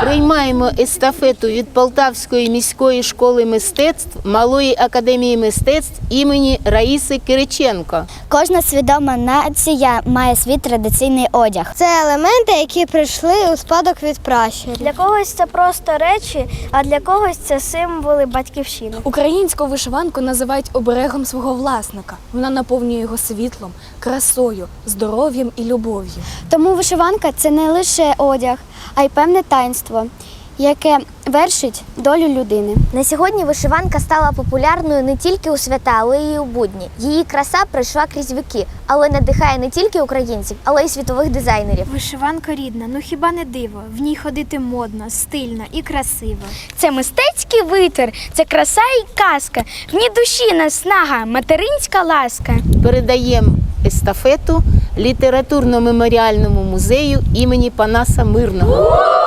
Приймаємо естафету від Полтавської міської школи мистецтв Малої академії мистецтв імені Раїси Кириченко. Кожна свідома нація має свій традиційний одяг. Це елементи, які прийшли у спадок від пращурів. Для когось це просто речі, а для когось це символи батьківщини. Українську вишиванку називають оберегом свого власника. Вона наповнює його світлом, красою, здоров'ям і любов'ю. Тому вишиванка це не лише одяг, а й певне таїнство, яке вершить долю людини. На сьогодні вишиванка стала популярною не тільки у свята, але й у будні. Її краса пройшла крізь віки, але надихає не тільки українців, але й світових дизайнерів. Вишиванка рідна, ну хіба не диво? В ній ходити модно, стильно і красиво. Це мистецький витвір, це краса і казка. В ній душі наснага, материнська ласка. Передаємо естафету літературно-меморіальному музею імені Панаса Мирного.